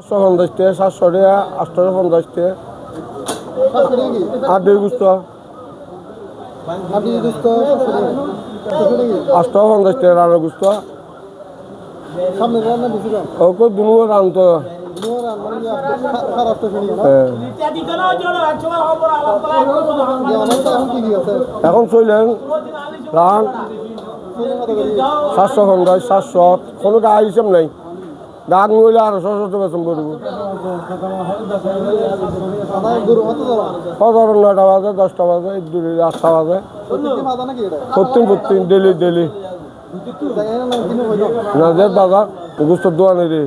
সাতশো পঞ্চাশ টাকা, সাতশো টাকা, আটশো পঞ্চাশ টাকা। আর দুই গুস্ত। আটশো পঞ্চাশ টাকা গুস্ত রান্না বেশি দাম ওকে দুনু রান তো। নোর রান্না খারাপটা শুনি না হ্যাঁ। এখন চললেন রান। সাতশো পঞ্চাশ, সাতশো। কোনো গা হিসাব নাই। গান মহিলা আরও সশস্ত্র বেতন করব সতেরো নয়টা বাজে দশটা বাজে দুই আটটা বাজে। প্রতিদিন প্রতিদিন ডেলি ডেলি না নাজের বাজার গুস্ত দোয়ানি রে।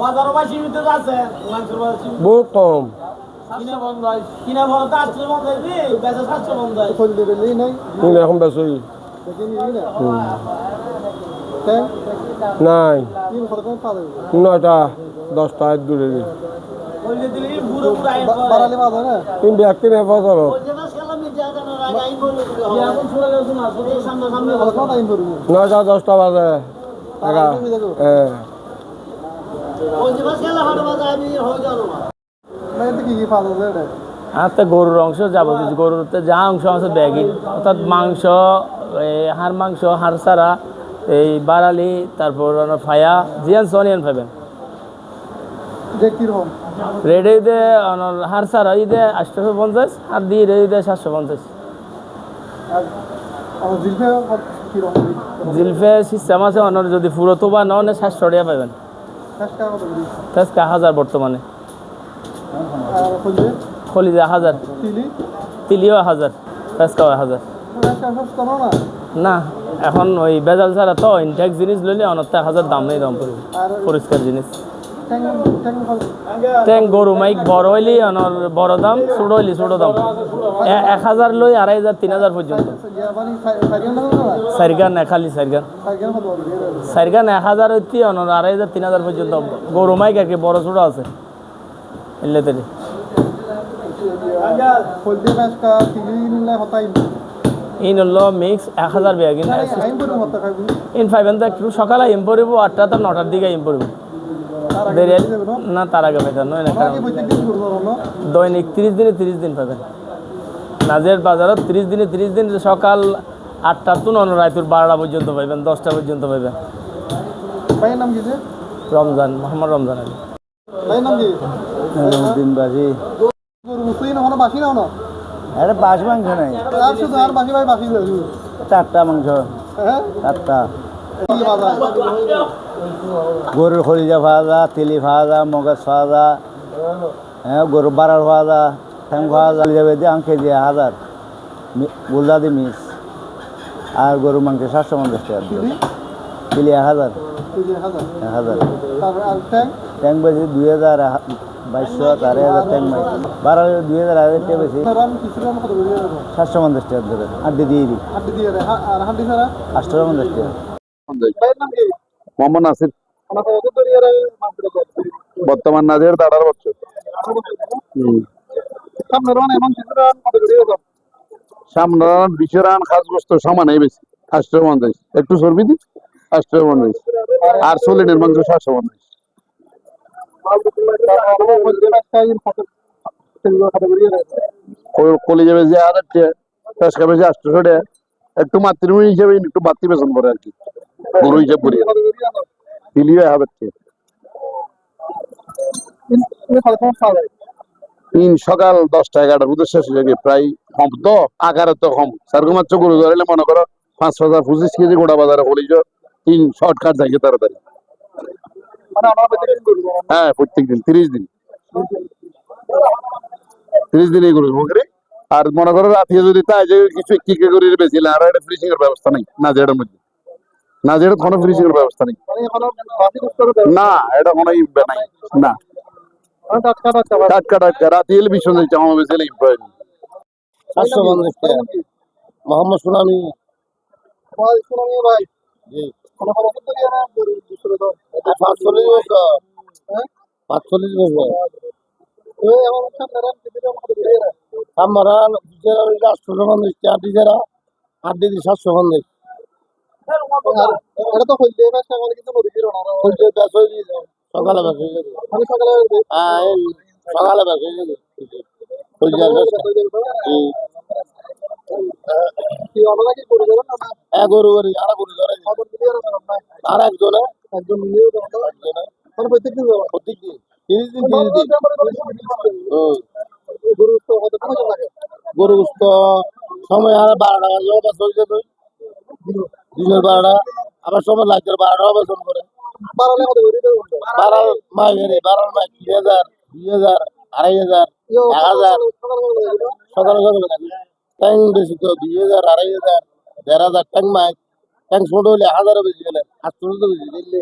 বাজারও বা সীমিত আছে মাংসের বাজার সীমিত। বহুত কম এখন বেশি নাই। তিন নয়টা দশটা এক দূরে রে বললে দিলি বুড়ো বুড়ো আইন করে। বাড়ালে বাধা না? কিন্তু একদিন হেফাজত বলছে না, শালা মির্জা জানার আগে আইন করে দিতে হবে। এখন শুনে গেছো না, শুধু এই সামনে সামনে কত কম টাইম করবি? নয়টা দশটা বাজে। হ্যাঁ হয়ে হাতে গরুর অংশ যাবতীয় গরুতে যা অংশ আছে ব্যাগই অর্থাৎ মাংস এই হাড় মাংস হাড় সারা এই বারালি তারপর ফায়া জিয়ান সনিয়ান পাবেন রেডে ঈদে হাড় সারা ঈদে আটশোশো পঞ্চাশ আর দিয়ে রেডে ঈদে সাতশো পঞ্চাশ। জিলফে সিস্টেম আছে অনর যদি পুরো তোবা নন সাতশো টাকা পাবেন করি ফেসকা হাজার বর্তমানে। খলিজা হাজার। তিলিও হাজার ফেসকাও হাজার। না, এখন ওই বেজাল ছাড়া তো ইনটেক জিনিস লইলে অনেকটা হাজার দাম নেই দাম পড়বে পরিষ্কার জিনিস। ট্যাং গরু মাইক বড় হইলি, অনর বড় দাম, ছোট হইলি ছোট দাম। এক হাজার লই আড়াই হাজার, তিন হাজার পর্যন্ত। সাইরগান, এক খালি সাইরগান। সাইরগান এক হাজার হইতি, অনর আড়াই হাজার, তিন হাজার পর্যন্ত। গরু মাইক আর কি বড় ছোট আছে। এলে তেলে। ইন হলো মিক্স এক হাজার বেয়া কিনা ইন ফাইভ তো একটু সকালে ইম পড়িব আটটা তো নটার দিকে ইম পড়িব। না? তার আগে পাইতাম নয় না দৈনিক তিরিশ দিনে তিরিশ দিন পাবেন। নাজের বাজারত তিরিশ দিনে তিরিশ দিন সকাল আটটা তো নন রায়তুর বারোটা পর্যন্ত পাইবেন দশটা পর্যন্ত পাইবেন। ভাইয়ের নাম কি রমজান মোহাম্মদ রমজান আলী। ভাইয়ের নাম কি? এটা বাস মাংস নাই। আর শুধু আর বাসি ভাই বাসি চারটা মাংস হ্যাঁ চারটা গরুর খলিজা ভাজা তেলি ভাজা মগজ ভাজা হ্যাঁ গরু বাড়ার ভাজা ঠ্যাং ভাজা যাবে দিয়ে আংকে দিয়ে হাজার। বুলদা দি মিস। আর গরু মাংস সাতশো পঞ্চাশ টাকা তিলি? হাজার। হাজার। এক হাজার। ট্যাঙ্ক বেশি দুই হাজার বাইশশো হাজার বেশি বারো হাজার দুই হাজার আড়াই টাকা বেশি। সাতশো পঞ্চাশ টাকা ধরে। আড্ডি দিয়ে দিই। আটশো পঞ্চাশ টাকা। ভাইয়ের নাম কি মোহাম্মদ নাসির বর্তমান নাজের দাদার বছর সামনে রান সামনে বিশ রান খাস বস্তু সমান এই বেশি। আটশো পঞ্চাশ। একটু চর্বি দি আটশো পঞ্চাশ। আর সোলিনের মাংস সাতশো পঞ্চাশ। ক- কলি যাবে যে হাজার টাকা পেশকা টাকা একটু মাতৃভূমি হিসেবে একটু বেতন করে আর কি। গরু করি টাকা তিন সকাল দশটা এগারোটার মধ্যে শেষ হয়ে যাবে, প্রায় কম তো আকারে তো কম। সারগো মাত্র গরু মনে করো পাঁচ হাজার পঁচিশ কেজি গোটা বাজারে হলিজ তিন শর্টকাট থাকে তাড়াতাড়ি। হ্যাঁ প্রত্যেক দিন তিরিশ দিন। তিরিশ দিন এই গরু আর মনে করো রাতে যদি তাই যে কিছু কি কে করে বেশি আর একটা ফ্রিজিং এর ব্যবস্থা নেই না যেটার মধ্যে। না যেটা কোনো ফ্রিজিং এর ব্যবস্থা নেই। না এটা কোনো নাই না। টাটকা টাটকা রাতে এলে ভীষণ দিচ্ছে আমার বেশি এলে ইম্পে সাতশো পঞ্চাশ মোহাম্মদ সুনামি। ভাই। পাঁচচল্লিশ বছর আমরা আটশো পঞ্চাশ টাকা টিচারা আড্ডি দিই সাতশো পঞ্চাশ এটা তো কিন্তু হয়ে। গিয়েছে সকালে বেশ হয়ে গেছে সকালে হ্যাঁ সকালে বেশ হয়ে গেছে এক গরু গরু আর গরু ধরে। খবর দিয়ে রাখবেন না? আর একজনে? একজন মিলিয়ে দেবেন একজনে? প্রত্যেকদিন যাবেন তিরিশ দিন তিরিশ দিন। গরু কত কত লাগে গরু গোস্ত সময় আর বারোটা বাজে অবাস হয়ে যাবে দিনের। বারোটা আবার সময় লাগছে বারোটা অবাসন করে। আমাদের গরু দেবেন বারাল বারাল মাই তিন হাজার দুই হাজার আড়াই হাজার এক হাজার। সকালে সকালে ট্যাং বেশি তো, দুই হাজার, আড়াই হাজার, দেড় হাজার ট্যাং মাই ট্যাং ছোট হলে হাজারও বেশি গেলে আটশো বেশি দিল্লি